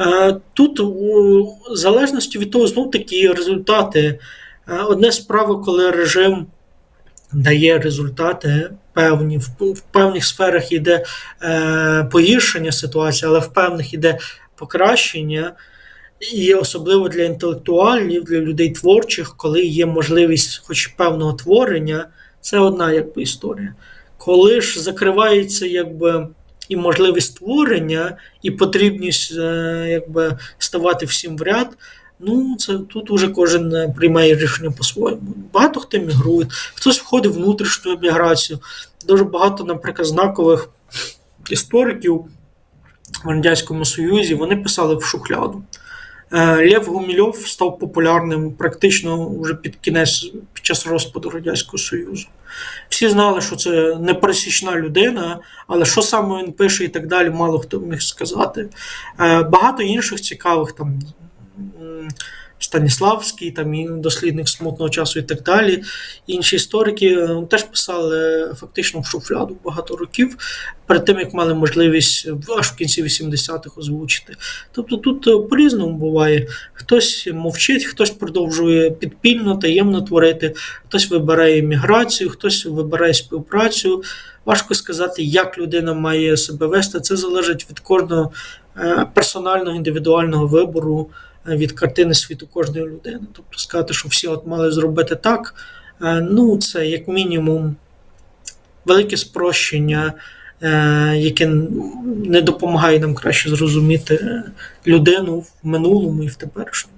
Е, Тут у залежності від того, знов такі результати. Е, Одне справа, коли режим дає результати певні, в, певних сферах йде е, погіршення ситуації, але в певних йде покращення. І особливо для інтелектуалів, для людей творчих, коли є можливість хоч певного творення, це одна якби історія. Коли ж закривається якби і можливість створення, і потрібність е, якби ставати всім в ряд, ну це тут уже кожен е, приймає рішення по-своєму. Багато хто мігрує, хтось входить в внутрішню еміграцію. Дуже багато, наприклад, знакових істориків в Радянському Союзі вони писали в шухляду. Е, Лев Гумільов став популярним практично вже під кінець час розпаду Радянського Союзу. Всі знали, що це непересічна людина, але що саме він пише і так далі, мало хто міг сказати. Е, Багато інших цікавих там. Станіславський, там і дослідник смутного часу і так далі. Інші історики е, теж писали фактично в шуфляду багато років, перед тим як мали можливість аж в кінці 80-х озвучити. Тобто тут е, по-різному буває. Хтось мовчить, хтось продовжує підпільно, таємно творити, хтось вибирає міграцію, хтось вибирає співпрацю. Важко сказати, як людина має себе вести. Це залежить від кожного е, персонального індивідуального вибору, е, від картини світу кожної людини. Тобто сказати, що всі от мали зробити так, е, ну це як мінімум велике спрощення, е, яке не допомагає нам краще зрозуміти людину в минулому і в теперішньому.